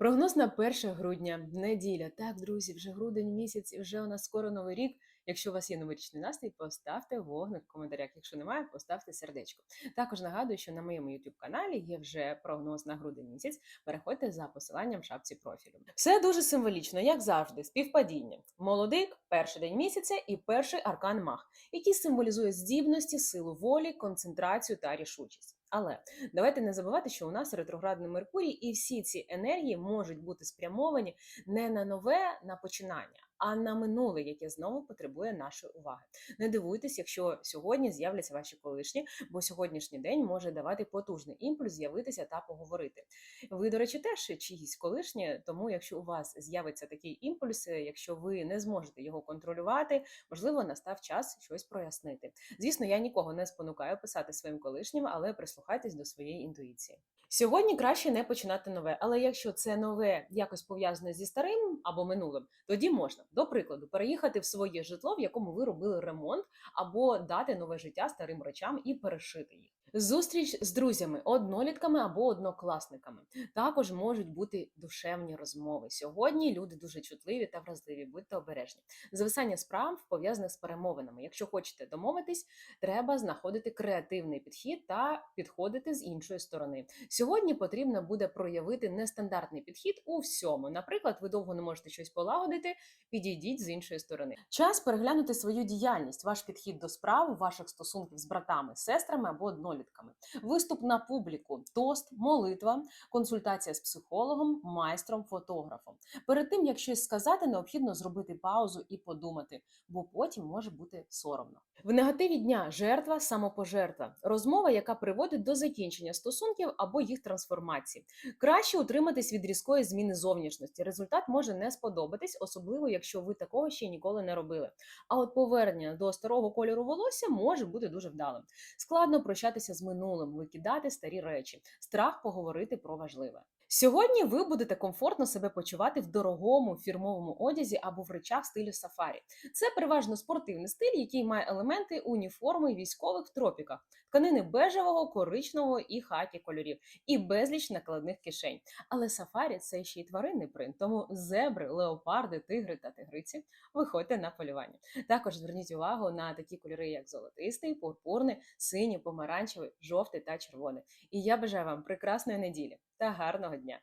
Прогноз на 1 грудня, неділя. Так, друзі, вже грудень місяць, і вже у нас скоро новий рік. Якщо у вас є новорічний настрій, поставте вогник в коментарях. Якщо немає, поставте сердечко. Також нагадую, що на моєму youtube каналі є вже прогноз на грудень місяць. Переходьте за посиланням в шапці профілю. Все дуже символічно, як завжди, співпадіння. Молодик, перший день місяця і перший аркан мах, який символізує здібності, силу волі, концентрацію та рішучість. Але давайте не забувати, що у нас ретроградний Меркурій, і всі ці енергії можуть бути спрямовані не на нове на починання, а на минуле, яке знову потребує нашої уваги. Не дивуйтесь, якщо сьогодні з'являться ваші колишні, бо сьогоднішній день може давати потужний імпульс з'явитися та поговорити. Ви, до речі, теж чиїсь колишні, тому якщо у вас з'явиться такий імпульс, якщо ви не зможете його контролювати, можливо, настав час щось прояснити. Звісно, я нікого не спонукаю писати своїм колишнім, але прислухайтесь до своєї інтуїції. Сьогодні краще не починати нове, але якщо це нове якось пов'язане зі старим або минулим, тоді можна, до прикладу, переїхати в своє житло, в якому ви робили ремонт, або дати нове життя старим речам і перешити їх. Зустріч з друзями, однолітками або однокласниками. Також можуть бути душевні розмови. Сьогодні люди дуже чутливі та вразливі, будьте обережні. Зависання справ пов'язане з перемовинами. Якщо хочете домовитись, треба знаходити креативний підхід та підходити з іншої сторони. Сьогодні потрібно буде проявити нестандартний підхід у всьому. Наприклад, ви довго не можете щось полагодити, підійдіть з іншої сторони. Час переглянути свою діяльність, ваш підхід до справ, ваших стосунків з братами, сестрами або однолітками. Виступ на публіку, тост, молитва, консультація з психологом, майстром, фотографом. Перед тим як щось сказати, необхідно зробити паузу і подумати, бо потім може бути соромно. В негативі дня жертва, самопожертва, розмова, яка приводить до закінчення стосунків або їх трансформації. Краще утриматись від різкої зміни зовнішності. Результат може не сподобатись, особливо якщо ви такого ще ніколи не робили. А от повернення до старого кольору волосся може бути дуже вдалим. Складно прощатися з минулим, викидати старі речі, страх поговорити про важливе. Сьогодні ви будете комфортно себе почувати в дорогому фірмовому одязі або в речах стилю сафарі. Це переважно спортивний стиль, який має елементи уніформи військових в тропіках, тканини бежевого, коричневого і хакі кольорів, і безліч накладних кишень. Але сафарі це ще й тваринний принт, тому зебри, леопарди, тигри та тигриці виходьте на полювання. Також зверніть увагу на такі кольори, як золотистий, пурпурний, синій, помаранчевий, жовтий та червоний. І я бажаю вам прекрасної неділі та гарного дня!